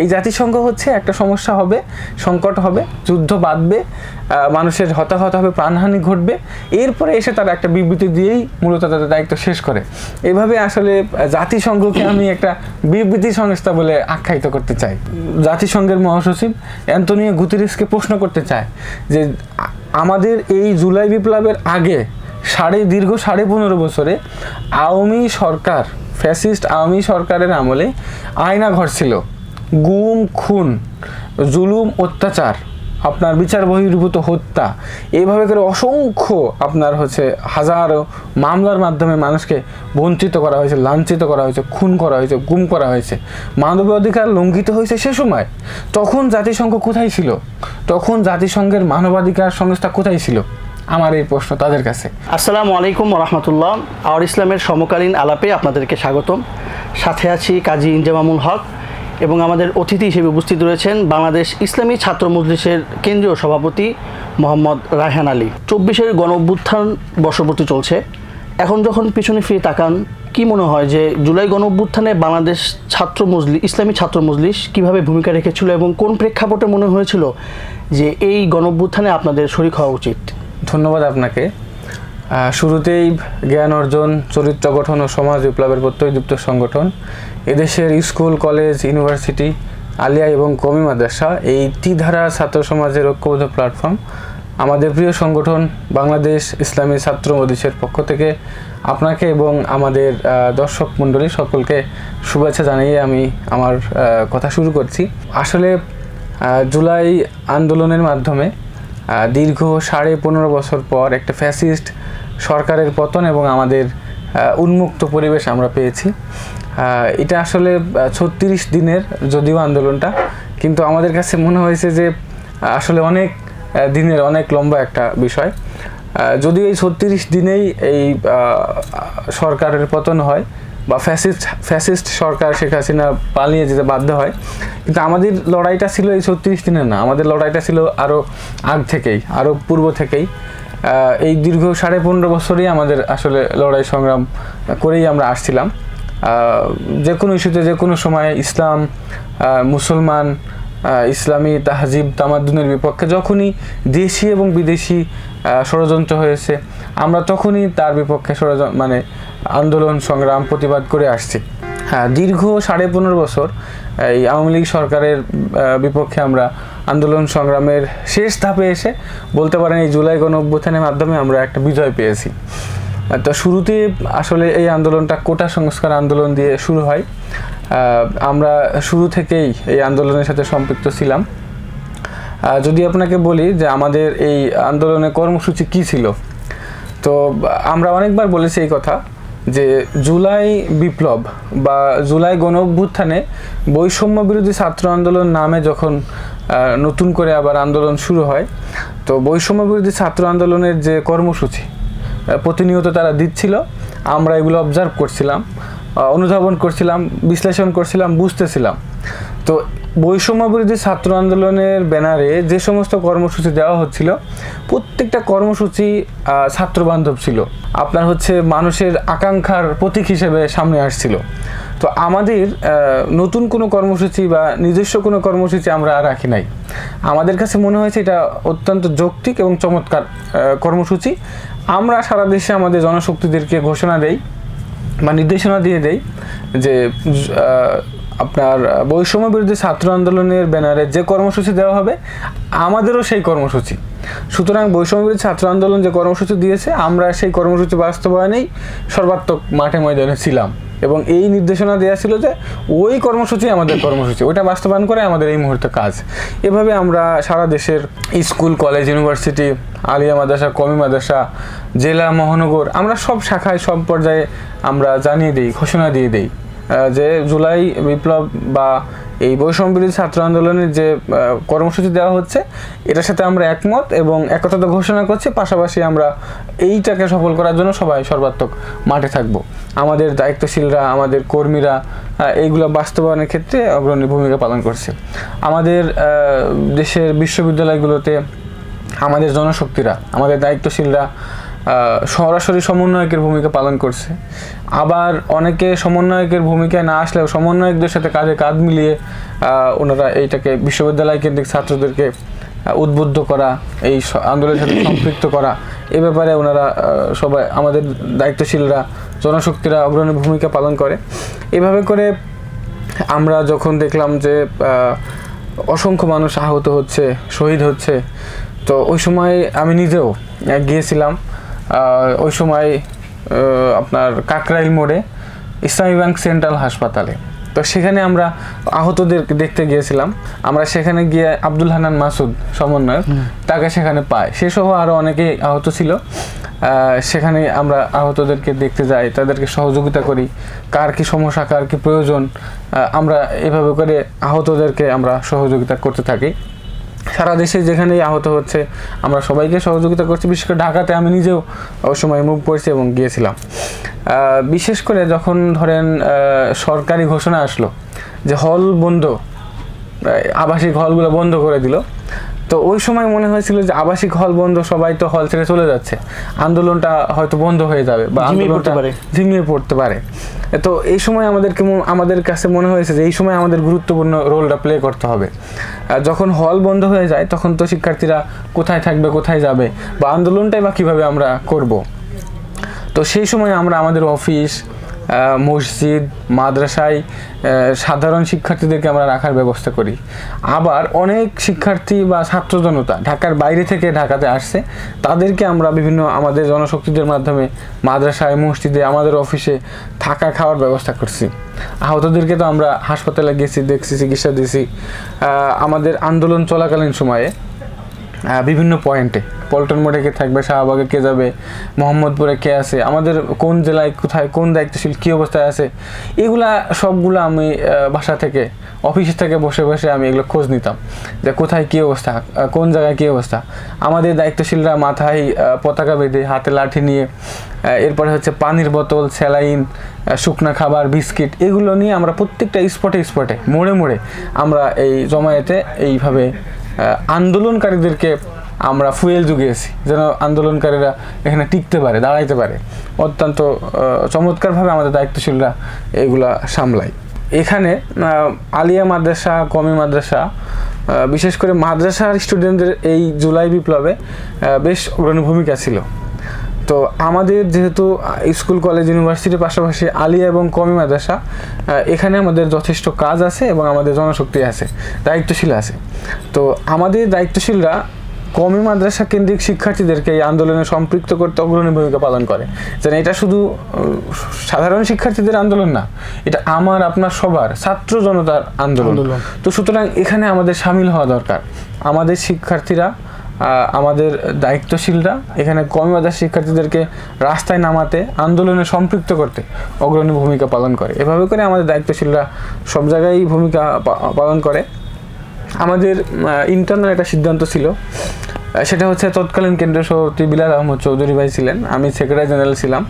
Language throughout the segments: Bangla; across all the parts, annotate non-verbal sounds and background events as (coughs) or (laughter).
এই জাতিসংঘ হচ্ছে একটা সমস্যা হবে, সংকট হবে, যুদ্ধ বাঁধবে মানুষের হতাহত হবে, প্রাণহানি ঘটবে। এরপরে এসে তারা একটা বিবৃতি দিয়েই মূলত তাদের দায়িত্ব শেষ করে। এভাবে আসলে জাতিসংঘকে আমি একটা বিবৃতি সংস্থা বলে আখ্যায়িত করতে চাই। জাতিসংঘের মহাসচিব অ্যান্টনিও গুতিরিসকে প্রশ্ন করতে চায় যে, আমাদের এই জুলাই বিপ্লবের আগে সাড়ে, দীর্ঘ সাড়ে পনেরো বছরে আওয়ামী সরকার, ফ্যাসিস্ট আওয়ামী সরকারের আমলে আয়না ঘর ছিল। গুম, খুন, জুলুম, অত্যাচার, আপনার বিচার, বহির্ভূত হত্যা, এইভাবে করে অসংখ্য আপনার হচ্ছে হাজারো মামলার মাধ্যমে মানুষকে বঞ্চিত করা হয়েছে, লাঞ্ছিত করা হয়েছে, খুন করা হয়েছে, গুম করা হয়েছে। মানবাধিকার লঙ্ঘিত হয়েছে সে সময়। তখন জাতিসংঘ কোথায় ছিল? তখন জাতিসংঘের মানবাধিকার সংস্থা কোথায় ছিল? আমার এই প্রশ্ন তাদের কাছে। আসসালামু আলাইকুম রহমতুল্লাহ আওয়ার ইসলামের সমকালীন আলাপে আপনাদেরকে স্বাগতম। সাথে আছি কাজী ইনজামামুল হক। এবং আমাদের অতিথি হিসেবে উপস্থিত রয়েছেন বাংলাদেশ ইসলামী ছাত্র মজলিসের কেন্দ্রীয় সভাপতি মোহাম্মদ রায়হান আলী। চব্বিশের গণ অভ্যুত্থান বর্ষপূর্তি চলছে। এখন যখন পিছনে ফিরে তাকান, কি মনে হয় যে জুলাই গণ অভ্যুত্থানে বাংলাদেশ ছাত্র মজলি, ইসলামী ছাত্র মজলিস কীভাবে ভূমিকা রেখেছিল এবং কোন প্রেক্ষাপটে মনে হয়েছিল যে এই গণ অভ্যুত্থানে আপনাদের শরিক হওয়া উচিত? ধন্যবাদ আপনাকে। শুরুতেই জ্ঞান অর্জন, চরিত্র গঠন ও সমাজ বিপ্লবের প্রত্যয়যুক্ত সংগঠন, এদেশের স্কুল, কলেজ, ইউনিভার্সিটি, আলিয়া এবং কমি মাদ্রাসা এই টি ধারা ছাত্র সমাজের ঐক্যবদ্ধ প্ল্যাটফর্ম। আমাদের প্রিয় সংগঠন বাংলাদেশ ইসলামী ছাত্র মদিসের পক্ষ থেকে আপনাকে এবং আমাদের দর্শক মণ্ডলী সকলকে শুভেচ্ছা জানিয়ে আমি আমার কথা শুরু করছি। আসলে জুলাই আন্দোলনের মাধ্যমে দীর্ঘ সাড়ে পনেরো বছর পর একটা ফ্যাসিস্ট সরকারের পতন এবং আমাদের উন্মুক্ত পরিবেশ আমরা পেয়েছি। এটা আসলে ছত্রিশ দিনের যদিও আন্দোলনটা, কিন্তু আমাদের কাছে মনে হয়েছে যে, আসলে অনেক দিনের অনেক লম্বা একটা বিষয়। যদিও এই ছত্রিশ দিনেই এই সরকারের পতন হয় বা ফ্যাসিস্ট ফ্যাসিস্ট সরকার শেখ হাসিনা পালিয়ে যেতে বাধ্য হয়, কিন্তু আমাদের লড়াইটা ছিল এই ছত্রিশ দিনের না, আমাদের লড়াইটা ছিল আরও আগ থেকেই আরও পূর্ব থেকেই। এই দীর্ঘ সাড়ে পনেরো বছরই আমাদের আসলে লড়াই সংগ্রাম করেই আমরা আসছিলাম। যে কোনো ইস্যুতে, যে কোনো সময় ইসলাম মুসলমান ইসলামী তাহজিব, তামাদ্দুনের বিপক্ষে যখনই দেশি এবং বিদেশি ষড়যন্ত্র হয়েছে, আমরা তখনই তার বিপক্ষে ষড়যন্ত্র মানে আন্দোলন, সংগ্রাম, প্রতিবাদ করে আসছি। হ্যাঁ দীর্ঘ সাড়ে পনেরো বছর এই আওয়ামী লীগ সরকারের বিপক্ষে আমরা আন্দোলন সংগ্রামের শেষ ধাপে এসে বলতে পারেন এই জুলাই গণ অভ্যুত্থানের মাধ্যমে আমরা একটা বিজয় পেয়েছি। তো শুরুতে আসলে এই আন্দোলনটা কোটা সংস্কার আন্দোলন দিয়ে শুরু হয়। আমরা শুরু থেকেই এই আন্দোলনের সাথে সম্পৃক্ত ছিলাম। যদি আপনাকে বলি যে আমাদের এই আন্দোলনের কর্মসূচি কি ছিল, তো আমরা অনেকবার বলেছি এই কথা যে জুলাই বিপ্লব বা জুলাই গণ অভ্যুত্থানে বৈষম্য বিরোধী ছাত্র আন্দোলন নামে যখন নতুন করে আবার আন্দোলন শুরু হয়। তো বৈষম্য বিরোধী ছাত্র আন্দোলনের যে কর্মসূচি প্রতিনিয়ত তারা দিচ্ছিল, আমরা এগুলো অবজার্ভ করছিলাম অনুধাবন করছিলাম, বিশ্লেষণ করছিলাম, বুঝতেছিলাম। তো বৈষম্য বিরোধী ছাত্র আন্দোলনের ব্যানারে যে সমস্ত কর্মসূচি দেওয়া হচ্ছিল, প্রত্যেকটা কর্মসূচি ছাত্রবান্ধব ছিল। আপনার হচ্ছে মানুষের আকাঙ্ক্ষার প্রতীক হিসেবে সামনে আসছিল। তো আমাদের নতুন কোনো কর্মসূচি বা নিজস্ব কোনো কর্মসূচি আমরা রাখি নাই। আমাদের কাছে মনে হয়েছে এটা অত্যন্ত যৌক্তিক এবং চমৎকার কর্মসূচি। আমরা সারা দেশে আমাদের জনশক্তিদেরকে ঘোষণা দেই বা নির্দেশনা দিয়ে দেই যে আপনার বৈষম্য বিরোধী ছাত্র আন্দোলনের ব্যানারে যে কর্মসূচি দেওয়া হবে, আমাদেরও সেই কর্মসূচি। সুতরাং বৈষম্য বিরোধী ছাত্র আন্দোলন যে কর্মসূচি দিয়েছে, আমরা সেই কর্মসূচি বাস্তবায়নেই সর্বাত্মক মাঠে ময়দানে ছিলাম। এবং এই নির্দেশনা দেওয়া ছিল যে ওই কর্মসূচি আমাদের কর্মসূচি, ওইটা বাস্তবায়ন করে আমাদের এই মুহূর্তে কাজ। এভাবে আমরা সারা দেশের স্কুল, কলেজ, ইউনিভার্সিটি, আলিয়া মাদ্রাসা কমি মাদ্রাসা, জেলা, মহানগর, আমরা সব শাখায় সব পর্যায়ে আমরা জানিয়ে দিই, ঘোষণা দিয়ে দিই যে জুলাই বিপ্লব বা এই বৈষম্য বিরোধী ছাত্র আন্দোলনের যে কর্মসূচি দেওয়া হচ্ছে, এটার সাথে আমরা একমত এবং একতা ঘোষণা করছি। পাশাপাশি আমরা এইটাকে সফল করার জন্য সবাই সর্বাত্মক মাঠে থাকব। আমাদের দায়িত্বশীলরা, আমাদের কর্মীরা এইগুলো বাস্তবায়নের ক্ষেত্রে অগ্রণী ভূমিকা পালন করছে। আমাদের দেশের বিশ্ববিদ্যালয়গুলোতে আমাদের জনশক্তিরা, আমাদের দায়িত্বশীলরা সরাসরি সমন্বয়কের ভূমিকা পালন করছে। আবার অনেকে সমন্বয়কের ভূমিকায় না আসলেও সমন্বয়কদের সাথে কাঁধে কাঁধ মিলিয়ে ওনারা এইটাকে বিশ্ববিদ্যালয় কেন্দ্রিক ছাত্রদেরকে উদ্বুদ্ধ করা, এই আন্দোলনের সাথে সম্পৃক্ত করা, এ ব্যাপারে ওনারা সবাই, আমাদের দায়িত্বশীলরা, জনশক্তিরা অগ্রণী ভূমিকা পালন করে। এভাবে করে আমরা যখন দেখলাম যে অসংখ্য মানুষ আহত হচ্ছে, শহীদ হচ্ছে, তো ওই সময় আমি নিজেও গিয়েছিলাম। ওই সময় আপনার কাকরাইল মোড়ে ইসলামী ব্যাংক সেন্ট্রাল হাসপাতালে। তো সেখানে আমরা আহতদের দেখতে গিয়েছিলাম। আমরা সেখানে গিয়ে আব্দুল হানান মাসুদ সমন্বয়ক তাকে সেখানে পাই সে সহ আরও অনেকেই আহত ছিল। সেখানে আমরা আহতদেরকে দেখতে যাই তাদেরকে সহযোগিতা করি। কার কি সমস্যা কার কি প্রয়োজন আমরা এভাবে করে আহতদেরকে আমরা সহযোগিতা করতে থাকি। সারা দেশে যেখানেই আহত হচ্ছে, আমরা সবাইকে সহযোগিতা করছি। বিশেষ করে ঢাকাতে আমি নিজেও সময় মুভ করছি এবং গিয়েছিলাম। বিশেষ করে যখন ধরেন সরকারি ঘোষণা আসলো যে হল বন্ধ আবাসিক হলগুলো বন্ধ করে দিল তো ওই সময় মনে হয়েছিল যে আবাসিক হল বন্ধ সবাই তো হল ছেড়ে চলে যাচ্ছে। আন্দোলনটা হয়তো বন্ধ হয়ে যাবে বা ঝিমিয়ে পড়তে আন্দোলনটা পারে। ঝিমিয়ে পড়তে পারে। তো এই সময় আমাদেরকে আমাদের কাছে মনে হয়েছে যে এই সময় আমাদের গুরুত্বপূর্ণ রোলটা প্লে করতে হবে। যখন হল বন্ধ হয়ে যায় তখন তো শিক্ষার্থীরা কোথায় থাকবে কোথায় যাবে বা আন্দোলনটাই বা কীভাবে আমরা করব। তো সেই সময় আমরা আমাদের অফিস মসজিদ, মাদ্রাসায় সাধারণ শিক্ষার্থীদেরকে আমরা রাখার ব্যবস্থা করি। আবার অনেক শিক্ষার্থী বা ছাত্র জনতা ঢাকার বাইরে থেকে ঢাকাতে আসছে, তাদেরকে আমরা বিভিন্ন আমাদের জনশক্তিদের মাধ্যমে মাদ্রাসায়, মসজিদে, আমাদের অফিসে থাকা খাওয়ার ব্যবস্থা করছি। আহতদেরকে তো আমরা হাসপাতালে গেছি, দেখছি, চিকিৎসা দিয়েছি। আমাদের আন্দোলন চলাকালীন সময়ে বিভিন্ন পয়েন্টে পল্টন মোড়ে কে থাকবে, শাহবাগে কে যাবে, মোহাম্মদপুরে কে আছে, আমাদের কোন জেলায় কোথায়, কোন দায়িত্বশীল, কী অবস্থায় আছে, এগুলা সবগুলো আমি বাসা থেকে অফিস থেকে বসে বসে আমি এগুলো খোঁজ নিতাম। যে কোথায় কী অবস্থা কোন জায়গায় কী অবস্থা। আমাদের দায়িত্বশীলরা মাথায় পতাকা বেঁধে হাতে লাঠি নিয়ে এরপরে হচ্ছে পানির বোতল, স্যালাইন শুকনা খাবার, বিস্কিট, এগুলো নিয়ে আমরা প্রত্যেকটা স্পটে স্পটে মোড়ে মোড়ে আমরা এই জমায়েতে এইভাবে আন্দোলনকারীদেরকে আমরা ফুয়েল জুগিয়েছি, যেন আন্দোলনকারীরা এখানে টিকতে পারে, দাঁড়াইতে পারে। অত্যন্ত চমৎকারভাবে আমাদের দায়িত্বশীলরা এগুলা সামলায়। এখানে আলিয়া মাদ্রাসা, কমি মাদ্রাসা বিশেষ করে মাদ্রাসার স্টুডেন্টদের এই জুলাই বিপ্লবে বেশ অগ্রণী ভূমিকা ছিল। তো আমাদের যেহেতু স্কুল কলেজ ইউনিভার্সিটির পাশাপাশি আলিয়া এবং কমি মাদ্রাসা এখানে আমাদের যথেষ্ট কাজ আছে এবং আমাদের জনশক্তি আছে দায়িত্বশীল আছে। তো আমাদের দায়িত্বশীলরা কমি মাদ্রাসা কেন্দ্রিক শিক্ষার্থীদেরকে এই আন্দোলনে সম্পৃক্ত করতে অগ্রণী ভূমিকা পালন করে। যেন এটা শুধু সাধারণ শিক্ষার্থীদের আন্দোলন না এটা আমার আপনার সবার ছাত্র জনতার আন্দোলন। তো সুতরাং এখানে আমাদের সামিল হওয়া দরকার। আমাদের শিক্ষার্থীরা আমাদের দায়িত্বশীলরা, এখানে কমিবাজার শিক্ষার্থীদেরকে রাস্তায় নামাতে, আন্দোলনে সম্পৃক্ত করতে অগ্রণী ভূমিকা পালন করে। এভাবে করে আমাদের দায়িত্বশীলরা সব জায়গায় ভূমিকা পালন করে। আমাদের ইন্টারনাল একটা সিদ্ধান্ত ছিল। সেটা হচ্ছে তৎকালীন কেন্দ্রীয় সভাপতি বিলাল আহমদ চৌধুরী ভাই ছিলেন। আমি সেক্রেটারি জেনারেল ছিলাম।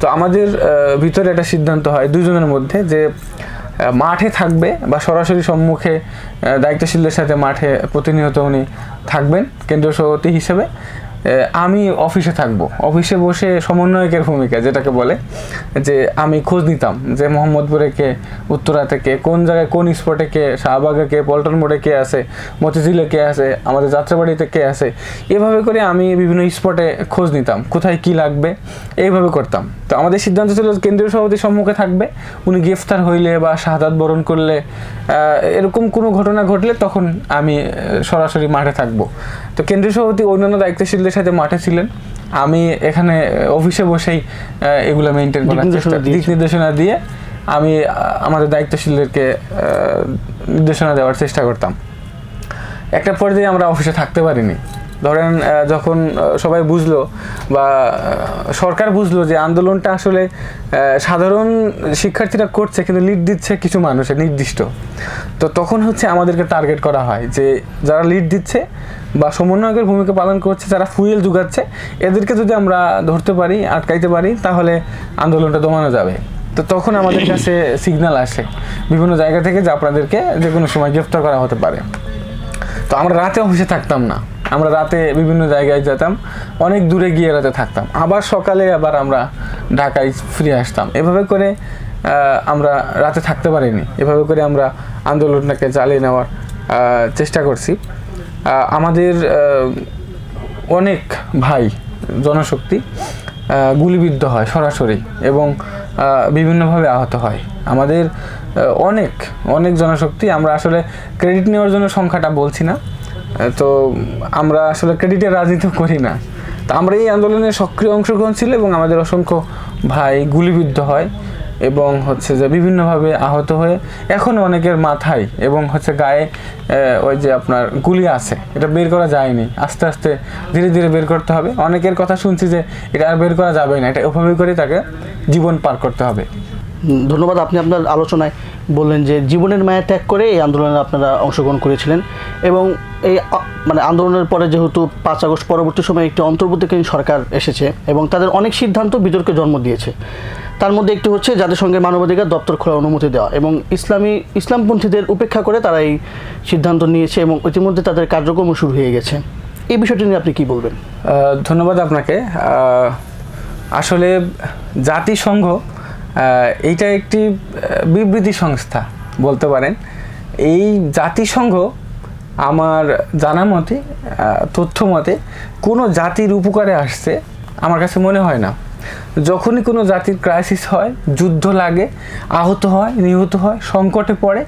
তো আমাদের ভিতরে একটা সিদ্ধান্ত হয় দুজনের মধ্যে যে মাঠে থাকবে বা সরাসরি সম্মুখে দায়িত্বশীলদের সাথে মাঠে প্রতিনিয়ত উনি থাকবেন কেন্দ্রীয় সভাপতি হিসেবে। আমি অফিসে থাকব। অফিসে বসে সমন্বয়কের ভূমিকা যেটাকে বলে, যে আমি খোঁজ নিতাম যে মোহাম্মদপুরে কে উত্তরা থেকে কোন জায়গায় কোন স্পটে কে, শাহবাগে কে, পল্টন মোড়ে কে আছে, মতিঝিলে কে আছে, আমাদের যাত্রাবাড়িতে কে আছে। এভাবে করে আমি বিভিন্ন স্পটে খোঁজ নিতাম, কোথায় কি লাগবে, এইভাবে করতাম। তো আমাদের সিদ্ধান্ত ছিল কেন্দ্রীয় সভাপতির সম্মুখে থাকবে, উনি গ্রেফতার হইলে বা শাহাদাত বরণ করলে এরকম কোনো ঘটনা ঘটলে তখন আমি সরাসরি মাঠে থাকব। তো কেন্দ্রীয় সভাপতি অন্যান্য দায়িত্বশীলদের সাথে মাঠে ছিলেন। আমি এখানে অফিসে বসেই এগুলো মেনটেন করার চেষ্টা দিক নির্দেশনা দিয়ে আমি আমাদের দায়িত্বশীলদেরকে নির্দেশনা দেওয়ার চেষ্টা করতাম। একটা পর্যায়ে আমরা অফিসে থাকতে পারিনি। ধরেন যখন সবাই বুঝলো বা সরকার বুঝলো যে আন্দোলনটা আসলে সাধারণ শিক্ষার্থীরা করছে কিন্তু লিড দিচ্ছে কিছু মানুষের নির্দিষ্ট। তো তখন হচ্ছে আমাদেরকে টার্গেট করা হয় যে যারা লিড দিচ্ছে বা সমন্বয়কের ভূমিকা পালন করছে যারা ফুয়েল যোগাচ্ছে। এদেরকে যদি আমরা ধরতে পারি, আটকাইতে পারি, তাহলে আন্দোলনটা দমানো যাবে। তো তখন আমাদের কাছে সিগন্যাল আসে। বিভিন্ন জায়গা থেকে যে আপনাদেরকে যে কোনো সময় গ্রেফতার করা হতে পারে। তো আমরা রাতে অফিসে থাকতাম না। আমরা রাতে বিভিন্ন জায়গায় যেতাম। অনেক দূরে গিয়ে রাতে থাকতাম। আবার সকালে আবার আমরা ঢাকায় ফিরে আসতাম। এভাবে করে আমরা রাতে থাকতে পারিনি। এভাবে করে আমরা আন্দোলনটাকে চালিয়ে নেওয়ার চেষ্টা করছি। আমাদের অনেক ভাই জনশক্তি গুলিবিদ্ধ হয় সরাসরি এবং বিভিন্নভাবে আহত হয়। আমাদের অনেক অনেক জনশক্তি, আমরা আসলে ক্রেডিট নেওয়ার জন্য সংখ্যাটা বলছি না তো আমরা আসলে ক্রেডিটের রাজনীতি করি না। তো আমরা এই আন্দোলনে সক্রিয় অংশগ্রহণ ছিল এবং আমাদের অসংখ্য ভাই গুলিবিদ্ধ হয়। এবং হচ্ছে যে বিভিন্নভাবে আহত হয়ে এখন অনেকের মাথায় এবং হচ্ছে গায়ে ওই যে আপনার গুলি আছে, এটা বের করা যায়নি। আস্তে আস্তে ধীরে ধীরে বের করতে হবে। অনেকের কথা শুনছি যে এটা আর বের করা যাবে না, এটা ওভাবে করে তাকে জীবন পার করতে হবে। ধন্যবাদ আপনি আপনার আলোচনায় বললেন যে জীবনের মায়া ত্যাগ করে এই আন্দোলনে আপনারা অংশগ্রহণ করেছিলেন এবং এই মানে আন্দোলনের পরে যেহেতু পাঁচ আগস্ট পরবর্তী সময়ে একটি অন্তর্বর্তীকালীন সরকার এসেছে এবং তাদের অনেক সিদ্ধান্ত বিতর্কে জন্ম দিয়েছে। তার মধ্যে একটি হচ্ছে জাতিসংঘের মানবাধিকার দপ্তর খোলার অনুমতি দেওয়া এবং ইসলামী, ইসলামপন্থীদের উপেক্ষা করে তারা এই সিদ্ধান্ত নিয়েছে এবং ইতিমধ্যে তাদের কার্যক্রম শুরু হয়ে গেছে। এই বিষয়টি নিয়ে আপনি কি বলবেন? ধন্যবাদ আপনাকে। আসলে জাতিসংঘ এইটা একটি বিবৃতি সংস্থা বলতে পারেন। এই জাতিসংঘ আমার জানা মতে তথ্য মতে কোনো জাতির উপকারে আসছে আমার কাছে মনে হয় না। যখনই কোনো জাতির ক্রাইসিস হয়, যুদ্ধ লাগে, আহত হয়, নিহত হয়, সংকটে পড়ে,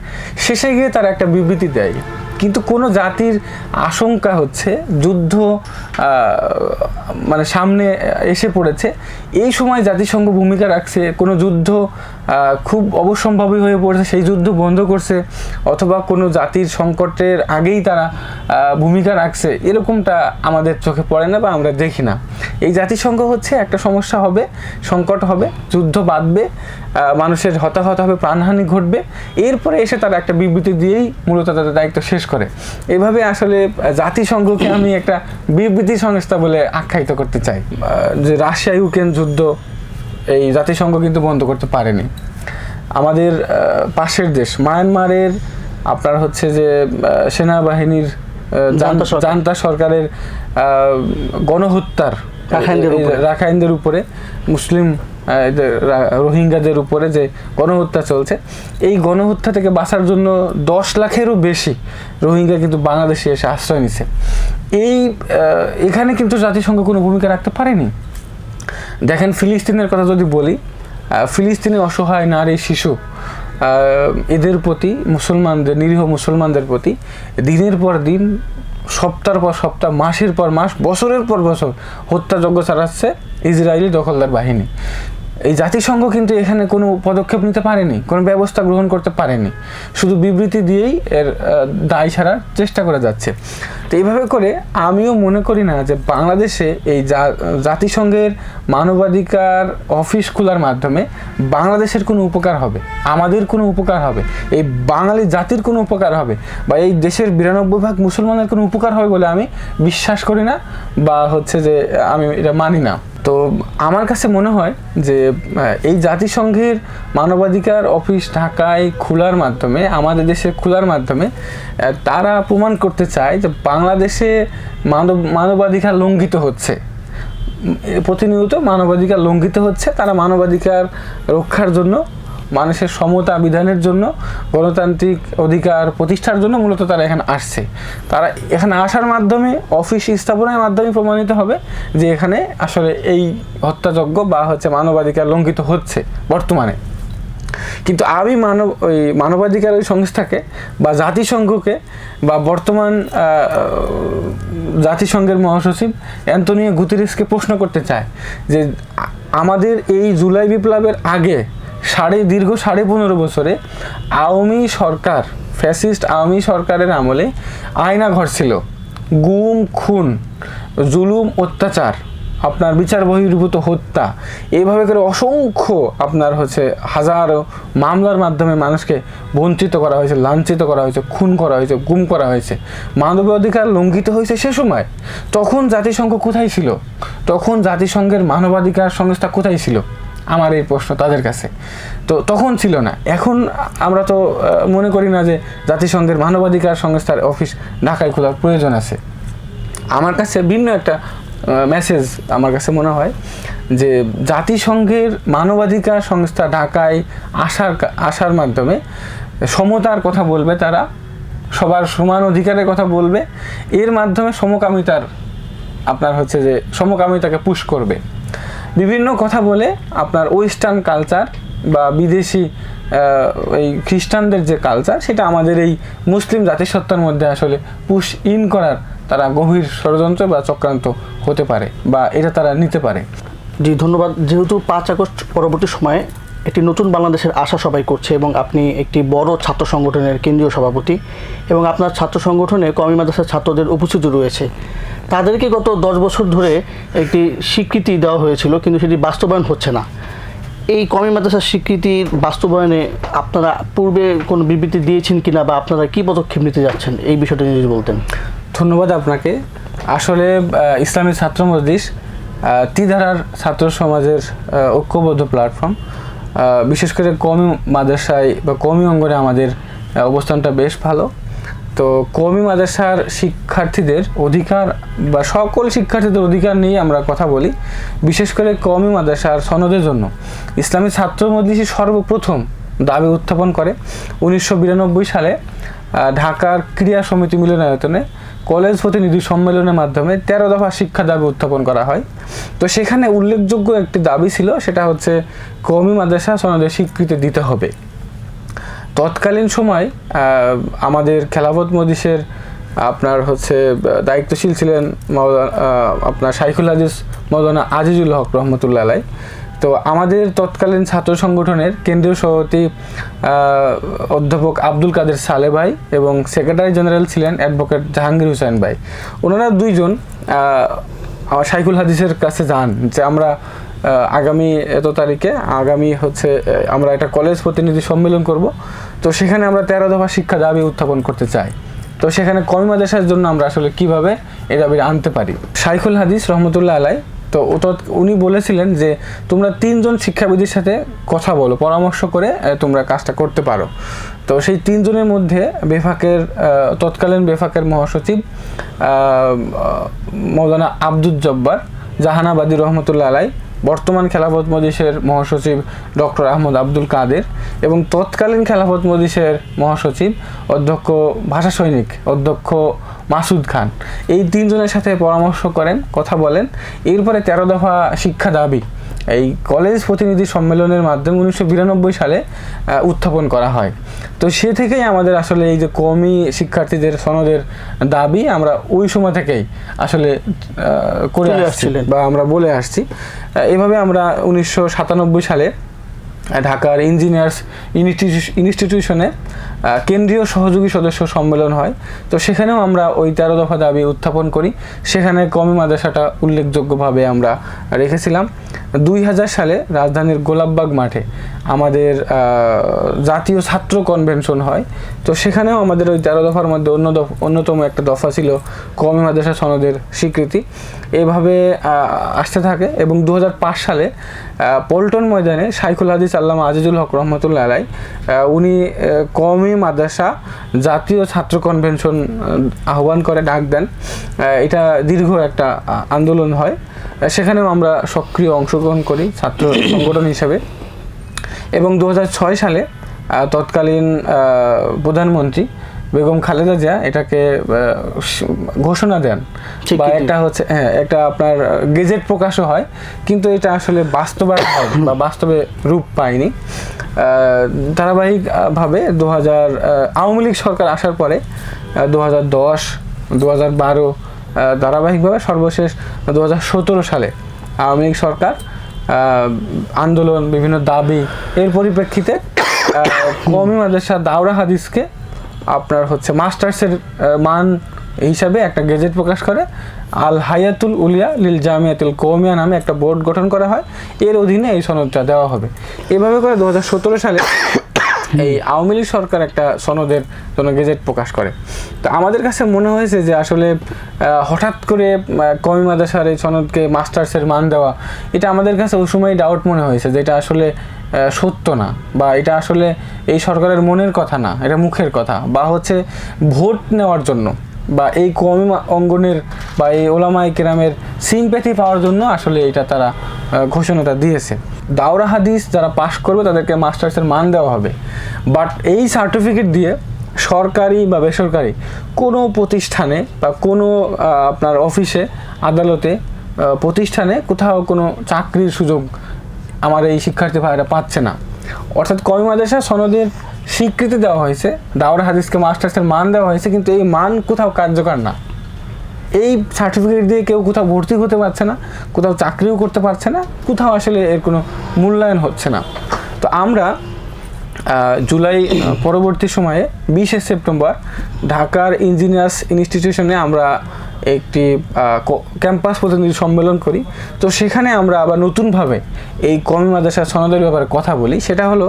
শেষে গিয়ে তারা একটা বিবৃতি দেয়। কিন্তু কোনো জাতির আশঙ্কা হচ্ছে, যুদ্ধ মানে সামনে এসে পড়েছে, এই সময় জাতিসংঘ ভূমিকা রাখছে, কোনো যুদ্ধ খুব অবশ্যম্ভাবী হয়ে পড়েছে। সেই যুদ্ধ বন্ধ করছে অথবা কোনো জাতির সংকটের আগেই তারা ভূমিকা রাখছে, এরকমটা আমাদের চোখে পড়ে না বা আমরা দেখি না। এই জাতিসংঘ হচ্ছে একটা সমস্যা হবে, সংকট হবে, যুদ্ধ বাঁধবে মানুষের হতাহত হবে, প্রাণহানি ঘটবে। এরপরে এসে তারা একটা বিবৃতি দিয়েই মূলত তাদের দায়িত্ব শেষ করে। এভাবে আসলে জাতিসংঘকে আমি একটা বিবৃতি সংস্থা বলে আখ্যায়িত করতে চাই যে রাশিয়া ইউক্রেন যুদ্ধ এই জাতিসংঘ কিন্তু বন্ধ করতে পারেনি। আমাদের পাশের দেশ মায়ানমারের আপনার হচ্ছে যে সেনাবাহিনীর জান্তা সরকারের গণহত্যার রাখাইনদের উপরে। মুসলিম রোহিঙ্গাদের উপরে যে গণহত্যা চলছে এই গণহত্যা থেকে বাঁচার জন্য দশ লাখেরও বেশি রোহিঙ্গা কিন্তু বাংলাদেশে এসে আশ্রয় নিছে। এই এখানে কিন্তু জাতিসংঘ কোনো ভূমিকা রাখতে পারেনি। দেখেন, ফিলিস্তিনের কথা যদি বলি ফিলিস্তিনে অসহায় নারী, শিশু এদের প্রতি, মুসলমানদের, নিরীহ মুসলমানদের প্রতি দিনের পর দিন, সপ্তাহের পর সপ্তাহ, মাসের পর মাস, বছরের পর বছর হত্যাযজ্ঞ চালাচ্ছে ইসরায়েলি দখলদার বাহিনী। এই জাতিসংঘ কিন্তু এখানে কোনো পদক্ষেপ নিতে পারেনি, কোনো ব্যবস্থা গ্রহণ করতে পারেনি। শুধু বিবৃতি দিয়েই এর দায় ছাড়ার চেষ্টা করা যাচ্ছে। তো এইভাবে করে আমিও মনে করি না যে বাংলাদেশে এই জাতিসংঘের মানবাধিকার অফিস খোলার মাধ্যমে বাংলাদেশের কোনো উপকার হবে, আমাদের কোনো উপকার হবে, এই বাঙালি জাতির কোনো উপকার হবে, বা এই দেশের বিরানব্বই ভাগ মুসলমানের কোনো উপকার হবে বলে আমি বিশ্বাস করি না, বা হচ্ছে যে আমি এটা মানি না। তো আমার কাছে মনে হয় যে এই জাতিসংঘের মানবাধিকার অফিস ঢাকায় খোলার মাধ্যমে, আমাদের দেশে খোলার মাধ্যমে তারা প্রমাণ করতে চায় যে বাংলাদেশে মানব, মানবাধিকার লঙ্ঘিত হচ্ছে। প্রতিনিয়ত মানবাধিকার লঙ্ঘিত হচ্ছে, তারা মানবাধিকার রক্ষার জন্য মানুষের সমতা বিধানের জন্য, গণতান্ত্রিক অধিকার প্রতিষ্ঠার জন্য মূলত তারা এখানে আসছে। তারা এখানে আসার মাধ্যমে, অফিস স্থাপনের মাধ্যমে প্রমাণিত হবে যে এখানে আসলে এই হত্যাযজ্ঞ বা হচ্ছে মানবাধিকার লঙ্ঘিত হচ্ছে বর্তমানে। কিন্তু আমি মানব, ওই মানবাধিকার ওই সংস্থাকে বা জাতিসংঘকে বা বর্তমান জাতিসংঘের মহাসচিব অ্যান্টনিও গুতেরেসকে প্রশ্ন করতে চায় যে আমাদের এই জুলাই বিপ্লবের আগে সাড়ে দীর্ঘ সাড়ে পনেরো বছরে আওয়ামী সরকার, ফ্যাসিস্ট আওয়ামী সরকারের আমলে আয়না ঘর ছিল গুম, খুন, জুলুম, অত্যাচার, আপনার বিচার বহির্ভূত হত্যা এইভাবে করে অসংখ্য আপনার হচ্ছে হাজারো মামলার মাধ্যমে মানুষকে বঞ্চিত করা হয়েছে, লাঞ্ছিত করা হয়েছে, খুন করা হয়েছে, গুম করা হয়েছে। মানবাধিকার লঙ্ঘিত হয়েছে সে সময়। তখন জাতিসংঘ কোথায় ছিল? তখন জাতিসংঘের মানবাধিকার সংস্থা কোথায় ছিল? আমার এই প্রশ্ন তাদের কাছে। তো তখন ছিল না। এখন আমরা তো মনে করি না যে জাতিসংঘের মানবাধিকার সংস্থার অফিস ঢাকায় খোলার প্রয়োজন আছে। আমার কাছে ভিন্ন একটা মেসেজ আমার কাছে মনে হয় যে জাতিসংঘের মানবাধিকার সংস্থা ঢাকায় আসার আসার মাধ্যমে সমতার কথা বলবে তারা, সবার সমান অধিকারের কথা বলবে। এর মাধ্যমে সমকামিতার, আপনার হচ্ছে যে সমকামিতাকে পুশ করবে। বিভিন্ন কথা বলে আপনার ওয়েস্টার্ন কালচার বা বিদেশি এই খ্রিস্টানদের যে কালচার সেটা আমাদের এই মুসলিম জাতিসত্তার মধ্যে আসলে পুশ ইন করার তারা গভীর ষড়যন্ত্র বা চক্রান্ত হতে পারে বা এটা তারা নিতে পারে। জি, ধন্যবাদ। যেহেতু পাঁচ আগস্ট পরবর্তী সময়ে একটি নতুন বাংলাদেশের আশা সবাই করছে এবং আপনি একটি বড় ছাত্র সংগঠনের কেন্দ্রীয় সভাপতি এবং আপনার ছাত্র সংগঠনে কমি মাদ্রাসার ছাত্রদের উপস্থিতি রয়েছে। তাদেরকে গত দশ বছর ধরে একটি স্বীকৃতি দেওয়া হয়েছিল, কিন্তু সেটি বাস্তবায়ন হচ্ছে না। এই কমি মাদ্রাসার স্বীকৃতির বাস্তবায়নে আপনারা পূর্বে কোনো বিবৃতি দিয়েছেন কিনা বা আপনারা কি পদক্ষেপ নিতে যাচ্ছেন? এই বিষয়টা যদি বলতেন। ধন্যবাদ আপনাকে। আসলে ইসলামী ছাত্র মজলিস তিধারার ছাত্র সমাজের ঐক্যবদ্ধ প্ল্যাটফর্ম বিশেষ করে কমি মাদ্রাসায় বা কমি অঙ্গনে আমাদের অবস্থানটা বেশ ভালো। তো কমি মাদ্রাসার শিক্ষার্থীদের অধিকার বা সকল শিক্ষার্থীদের অধিকার নিয়ে আমরা কথা বলি, বিশেষ করে কমি মাদ্রাসার সনদের জন্য। ইসলামী ছাত্র মজলিসই সর্বপ্রথম দাবি উত্থাপন করে। উনিশশো বিরানব্বই সালে ঢাকার ক্রীড়া সমিতি মিলনায়তনে কলেজ প্রতিনিধি সম্মেলনের মাধ্যমে তেরো দফা শিক্ষা দাবি উত্থাপন করা হয়। তো সেখানে উল্লেখযোগ্য একটি দাবি ছিল, সেটা হচ্ছে কওমি মাদ্রাসা সনদের স্বীকৃতি দিতে হবে। তৎকালীন সময় আমাদের খেলাফত মদিসের আপনার হচ্ছে দায়িত্বশীল ছিলেন আপনার শাইখুল হাদিস মৌলানা আজিজুল হক রহমতুল্লাহ তো আমাদের তৎকালীন ছাত্র সংগঠনের কেন্দ্রীয় সভাপতি অধ্যাপক আব্দুল কাদের সালে ভাই এবং সেক্রেটারি জেনারেল ছিলেন অ্যাডভোকেট জাহাঙ্গীর হুসেন ভাই। ওনারা দুইজন শাইখুল হাদিসের কাছে যান, যে আমরা আগামী, এত তারিখে, আগামী হচ্ছে আমরা একটা কলেজ প্রতিনিধি সম্মেলন করব। তো সেখানে আমরা তেরো দফা শিক্ষা দাবি উত্থাপন করতে চাই। তো সেখানে কমি মাদ্রাসার জন্য আমরা আসলে কীভাবে এ দাবি আনতে পারি? শাইখুল হাদিস রহমতুল্লাহ আলাই, তো ও তো উনি বলেছিলেন যে, তোমরা তিনজন শিক্ষাবিদের সাথে কথা বলো, পরামর্শ করে তোমরা কাজটা করতে পারো। তো সেই তিনজনের মধ্যে বেফাকের তৎকালীন বেফাকের মহাসচিব মৌলানা আব্দুল জব্বার, জাহানাবাদী রহমতুল্লাহ আলাই বর্তমান খেলাফত মজলিসের মহাসচিব ডক্টর আহমদ আব্দুল কাদের এবং তৎকালীন খেলাফত মজলিসের মহাসচিব অধ্যক্ষ ভাষা সৈনিক অধ্যক্ষ মাসুদ খান। এই তিনজনের সাথে পরামর্শ করেন কথা বলেন। এরপরে তেরো দফা শিক্ষা দাবি এই কলেজ প্রতিনিধি সম্মেলনের মাধ্যমে উনিশশো বিরানব্বই সালে উত্থাপন করা হয়। তো সে থেকেই আমাদের আসলে এই যে কমি শিক্ষার্থীদের সনদের দাবি আমরা ওই সময় থেকেই আসলে করে আসছিলেন। বা আমরা বলে আসছি। এভাবে আমরা উনিশশো সাতানব্বই সালে ঢাকার ইঞ্জিনিয়ার্স ইনস্টিটিউশনে কেন্দ্রীয় সহযোগী সদস্য সম্মেলন হয়। তো সেখানেও আমরা ওই তেরো দফা দাবি উত্থাপন করি। সেখানে কমি মাদ্রাসাটা উল্লেখযোগ্যভাবে আমরা রেখেছিলাম। দুই হাজার সালে রাজধানীর গোলাপবাগ মাঠে আমাদের জাতীয় ছাত্র কনভেনশন হয়। তো সেখানেও আমাদের ওই তেরো দফার মধ্যে অন্য অন্যতম একটা দফা ছিল কমি মাদ্রাসা সনদের স্বীকৃতি। এভাবে আসতে থাকে এবং দু হাজার পাঁচ সালে পল্টন ময়দানে শাইখুল হাদিস আল্লামা আজিজুল হক রহমতুল্লাহ আলাই উনি আহ, কওমি মাদ্রাসা জাতীয় ছাত্র কনভেনশন আহ্বান করে ডাক দেন। এটা দীর্ঘ একটা আন্দোলন হয়। সেখানেও আমরা সক্রিয় অংশগ্রহণ করি ছাত্র (coughs) সংগঠন হিসাবে। এবং দু হাজার ছয় সালে তৎকালীন আহ, প্রধানমন্ত্রী বেগম খালেদা জিয়া এটাকে ঘোষণা দেন। বা এটা হচ্ছে হ্যাঁ একটা আপনার গেজেট প্রকাশও হয় কিন্তু এটা আসলে বাস্তবায়ন হয় বা বাস্তবে রূপ পায়নি। ধারাবাহিকভাবে দু হাজার আওয়ামী লীগ সরকার আসার পরে দু হাজার দশ দু হাজার বারো ধারাবাহিকভাবে সর্বশেষ দু হাজার সতেরো সালে আওয়ামী লীগ সরকার আন্দোলন বিভিন্ন দাবি এর পরিপ্রেক্ষিতে কওমি মাদ্রাসা দাওরা হাদিসকে আপনার হচ্ছে মাস্টার্সের মান হিসাবে একটা গেজেট প্রকাশ করে। আল হায়াতুল উলিয়া লিল জামিয়াতুল কৌমিয়া নামে একটা বোর্ড গঠন করা হয়। এর অধীনে এই সনদটা দেওয়া হবে। এভাবে করে দু হাজার সতেরো সালে এই আওয়ামী লীগ সরকার একটা সনদের জন্য গেজেট প্রকাশ করে। তো আমাদের কাছে মনে হয়েছে যে আসলে হঠাৎ করে কমি মাদাসার এই সনদকে মাস্টার্সের মান দেওয়া, এটা আমাদের কাছে ওই সময় ডাউট মনে হয়েছে যে এটা আসলে সত্য না বা এটা আসলে এই সরকারের মনের কথা না, এটা মুখের কথা বা হচ্ছে ভোট নেওয়ার জন্য বা এই কমি অঙ্গনের বা এই ওলামাই কেরামের সিম্প্যাথি পাওয়ার জন্য আসলে এটা তারা ঘোষণাটা দিয়েছে। দাওরা হাদিস যারা পাশ করবে তাদেরকে মাস্টার্সের মান দেওয়া হবে। বাট এই সার্টিফিকেট দিয়ে সরকারি বা বেসরকারি কোনো প্রতিষ্ঠানে বা কোনো আপনার অফিসে, আদালতে প্রতিষ্ঠানে কোথাও কোনো চাকরির সুযোগ আমার এই শিক্ষার্থী ভাইরা পাচ্ছে না। অর্থাৎ কমি সনদের স্বীকৃতি দেওয়া হয়েছে, দাওরা হাদিসকে মাস্টার্সের মান দেওয়া হয়েছে, কিন্তু এই মান কোথাও কার্যকর না। এই সার্টিফিকেট দিয়ে কেউ কোথাও ভর্তি হতে পারছে না, কোথাও চাকরিও করতে পারছে না, কোথাও আসলে এর কোনো মূল্যায়ন হচ্ছে না। তো আমরা জুলাই পরবর্তী সময়ে, বিশে সেপ্টেম্বর, ঢাকার ইঞ্জিনিয়ার্স ইনস্টিটিউশনে আমরা একটি ক্যাম্পাস প্রতিনিধি সম্মেলন করি। তো সেখানে আমরা আবার নতুনভাবে এই কমি মাদ্রাসার সনদের ব্যাপারে কথা বলি। সেটা হলো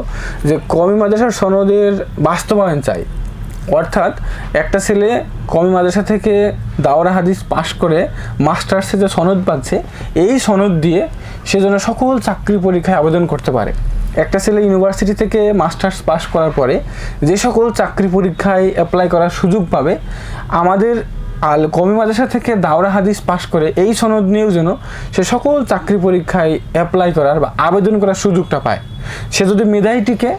যে কমি মাদ্রাসার সনদের বাস্তবায়ন চাই। অর্থাৎ একটা ছেলে কমি মাদ্রাসা থেকে দাওরা হাদিস পাশ করে মাস্টার্সে যে সনদ পাচ্ছে, এই সনদ দিয়ে সে যেন সকল চাকরি পরীক্ষায় আবেদন করতে পারে। একটা ছেলে ইউনিভার্সিটি থেকে মাস্টার্স পাশ করার পরে যে সকল চাকরি পরীক্ষায় অ্যাপ্লাই করার সুযোগ পাবে, আমাদের আল কমি মাদ্রাসা থেকে দাওরা হাদিস পাশ করে এই সনদ নিয়েও যেন সে সকল চাকরি পরীক্ষায় অ্যাপ্লাই করার বা আবেদন করার সুযোগটা পায়। সে যদি মেধাই টিকে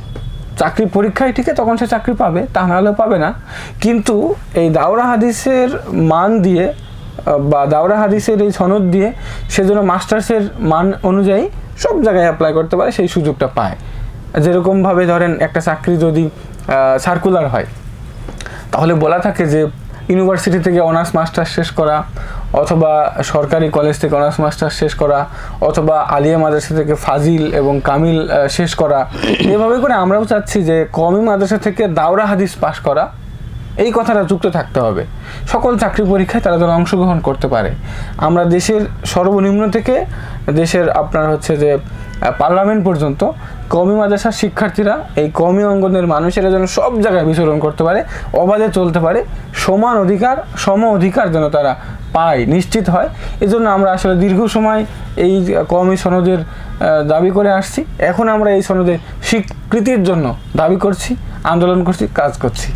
চাকরি পরীক্ষায় টিকে তখন সে চাকরি পাবে, তা নাহলেও পাবে না। কিন্তু এই দাওরা হাদিসের মান দিয়ে বা দাওরা হাদিসের এই সনদ দিয়ে সে যেন মাস্টার্সের মান অনুযায়ী সব জায়গায় অ্যাপ্লাই করতে পারে, সেই সুযোগটা পায়। যেরকমভাবে ধরেন একটা চাকরি যদি সার্কুলার হয়, তাহলে বলা থাকে যে ইউনিভার্সিটি থেকে অনার্স মাস্টার্স শেষ করা, অথবা সরকারি কলেজ থেকে অনার্স মাস্টার্স শেষ করা, অথবা আলিয়া মাদ্রাসা থেকে ফাজিল এবং কামিল শেষ করা, এভাবে করে আমরাও চাচ্ছি যে কমি মাদ্রাসা থেকে দাওরা হাদিস পাশ করা, এই কথাটা যুক্ত থাকতে হবে। সকল চাকরি পরীক্ষায় তারা যেন অংশগ্রহণ করতে পারে। আমরা দেশের সর্বনিম্ন থেকে দেশের আপনার হচ্ছে যে পার্লামেন্ট পর্যন্ত কমি মাদ্রাসার শিক্ষার্থীরা এই কমি অঙ্গনের মানুষেরা যেন সব জায়গায় বিচরণ করতে পারে, অবাধে চলতে পারে, সমান অধিকার, সম অধিকার যেন তারা পায়, নিশ্চিত হয়। এজন্য আমরা আসলে দীর্ঘ সময় এই কমি সনদের দাবি করে আসছি। এখন আমরা এই সনদের স্বীকৃতির জন্য দাবি করছি, আন্দোলন করছি, কাজ করছি।